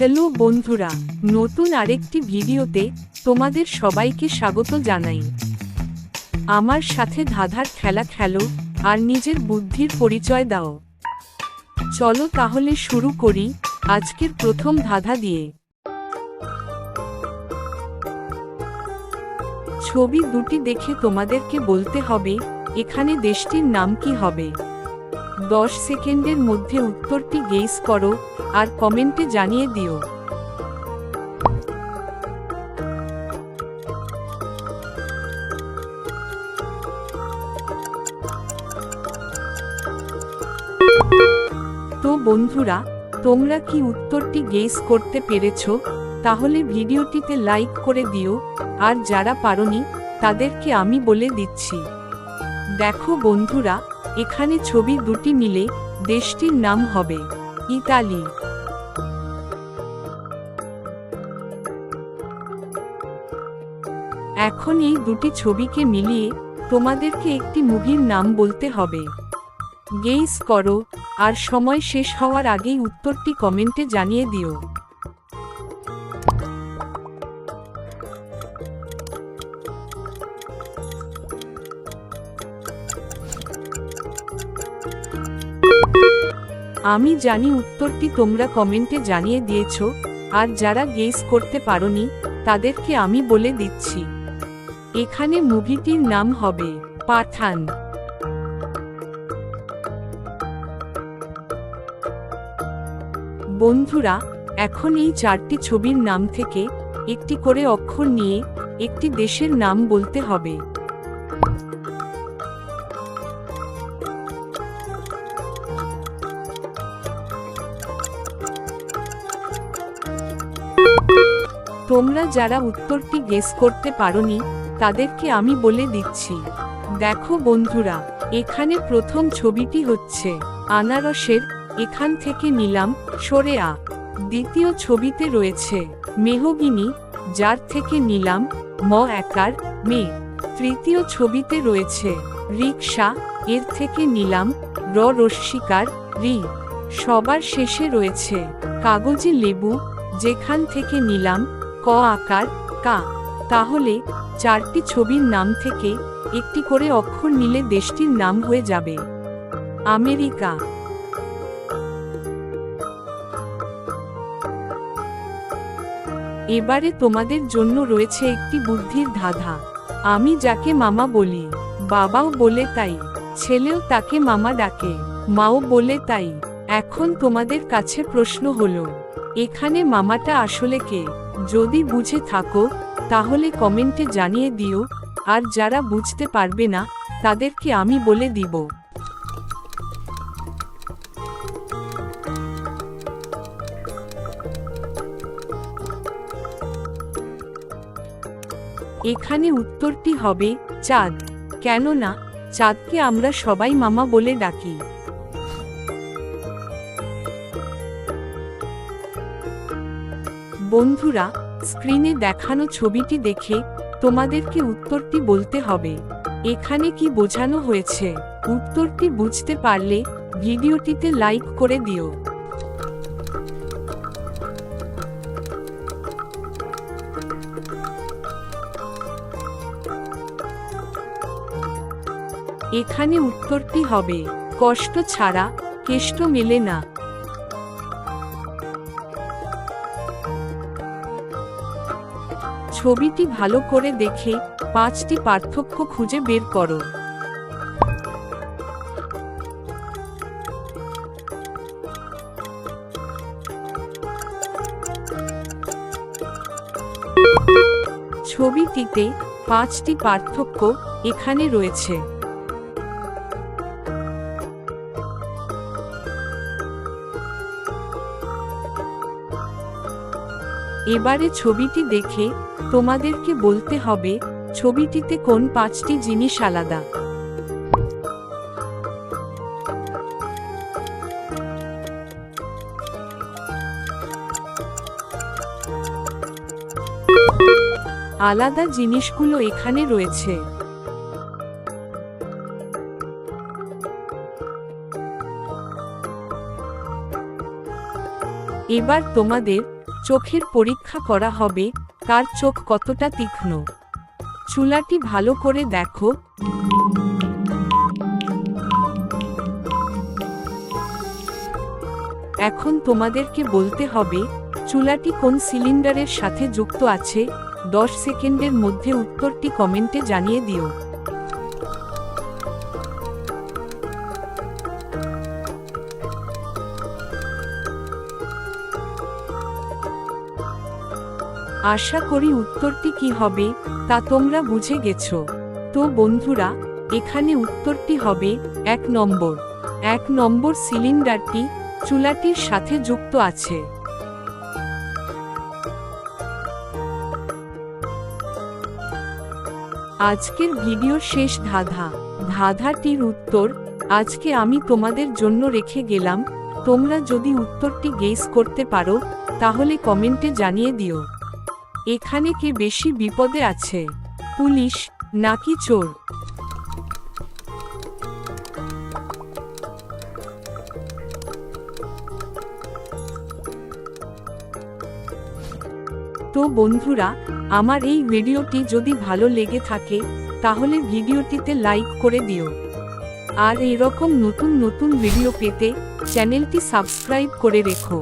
Hello বন্ধুরা, নতুন আরেকটি ভিডিওতে তোমাদের সবাইকে স্বাগত জানাই। আমার সাথে ধাঁধার খেলা খেলো আর নিজের বুদ্ধির পরিচয় দাও। চলো তাহলে শুরু করি আজকের প্রথম ধাঁধা দিয়ে। ছবি দুটি দেখে তোমাদেরকে বলতে হবে, এখানে দেশটির নাম কি হবে? দশ সেকেন্ডের মধ্যে উত্তরটি গেস করো, আর কমেন্টে জানিয়ে দিও। তো বন্ধুরা, তোমরা কি উত্তরটি গেস করতে পেরেছ? তাহলে ভিডিওটিতে লাইক করে দিও, আর যারা পারোনি, তাদেরকে আমি বলে দিচ্ছি। দেখো বন্ধুরা, এখানে ছবি দুটি মিলে দেশটির নাম হবে ইতালি। এখন এই দুটি ছবিকে মিলিয়ে তোমাদেরকে একটি মুভির নাম বলতে হবে। গেইস করো, আর সময় শেষ হওয়ার আগেই উত্তরটি কমেন্টে জানিয়ে দিও। আমি জানি উত্তরটি তোমরা কমেন্টে জানিয়ে দিয়েছ, আর যারা গেস করতে পারোনি, তাদেরকে আমি বলে দিচ্ছি। এখানে মুভিটির নাম হবে পাঠান। বন্ধুরা, এখন এই চারটি ছবির নাম থেকে একটি করে অক্ষর নিয়ে একটি দেশের নাম বলতে হবে। তোমরা যারা উত্তরটি গেস করতে পারোনি, তাদেরকে আমি বলে দিচ্ছি। দেখো বন্ধুরা, এখানে প্রথম ছবিটি হচ্ছে আনারসের, এখান থেকে নিলাম সরে আ দ্বিতীয় ছবিতে রয়েছে মেহগিনি, যার থেকে নিলাম ম একার মে। তৃতীয় ছবিতে রয়েছে রিক্সা এর থেকে নিলাম র রস্বীকার রি। সবার শেষে রয়েছে কাগজি লেবু, যেখান থেকে নিলাম ক আকার, কা। তাহলে চারটি ছবির নাম থেকে একটি করে অক্ষর নিলে দেশটির নাম হয়ে যাবে। আমেরিকা। এবারে তোমাদের জন্য রয়েছে একটি বুদ্ধির ধাঁধা। আমি যাকে মামা বলি, বাবাও বলে তাই, ছেলেও তাকে মামা ডাকে, মাও বলে তাই। এখন তোমাদের কাছে প্রশ্ন হলো, এখানে মামাটা আসলে কে? যদি বুঝে থাকো, তাহলে কমেন্টে জানিয়ে দিও, আর যারা বুঝতে পারবে না, তাদেরকে আমি বলে দিব। এখানে উত্তরটি হবে, চাঁদ। কেননা, চাঁদকে আমরা সবাই মামা বলে ডাকি। বন্ধুরা, স্ক্রিনে দেখানো ছবিটি দেখে তোমাদেরকে উত্তরটি বলতে হবে। এখানে কি বোঝানো হয়েছে? উত্তরটি বুঝতে পারলে ভিডিওটিতে লাইক করে দিও। এখানে উত্তরটি হবে, কষ্ট ছাড়া কেষ্ট মেলে না। ছবিটি ভালো করে দেখে পাঁচটি পার্থক্য খুঁজে বের করো। ছবিটিতে পাঁচটি পার্থক্য এখানে রয়েছে। এবারে ছবিটি দেখে তোমাদেরকে বলতে হবে, ছবিটিতে কোন পাঁচটি জিনিস আলাদা? আলাদা জিনিসগুলো এখানে রয়েছে। এবার তোমাদের চোখের পরীক্ষা করা হবে কার চোখ কতটা তীক্ষ্ণ। চুলাটি ভালো করে দেখো। এখন তোমাদেরকে বলতে হবে, চুলাটি কোন সিলিন্ডারের সাথে যুক্ত আছে, দশ সেকেন্ডের মধ্যে উত্তরটি কমেন্টে জানিয়ে দিও। আশা করি উত্তরটি কি হবে, তা তোমরা বুঝে গেছো। তো বন্ধুরা, এখানে উত্তরটি হবে এক নম্বর। এক নম্বর সিলিন্ডারটি চুলাটির সাথে যুক্ত আছে। আজকের ভিডিওর শেষ ধাঁধা। ধাঁধাটির উত্তর, আজকে আমি তোমাদের জন্য রেখে গেলাম। তোমরা যদি উত্তরটি গেস করতে পারো, তাহলে কমেন্টে জানিয়ে দিও। এখানে কে বেশি বিপদে আছে? পুলিশ? নাকি চোর? তো বন্ধুরা, আমার এই ভিডিওটি যদি ভালো লেগে থাকে, তাহলে ভিডিওটিতে লাইক করে দিও। আর এরকম নতুন নতুন ভিডিও পেতে চ্যানেলটি সাবস্ক্রাইব করে রেখো।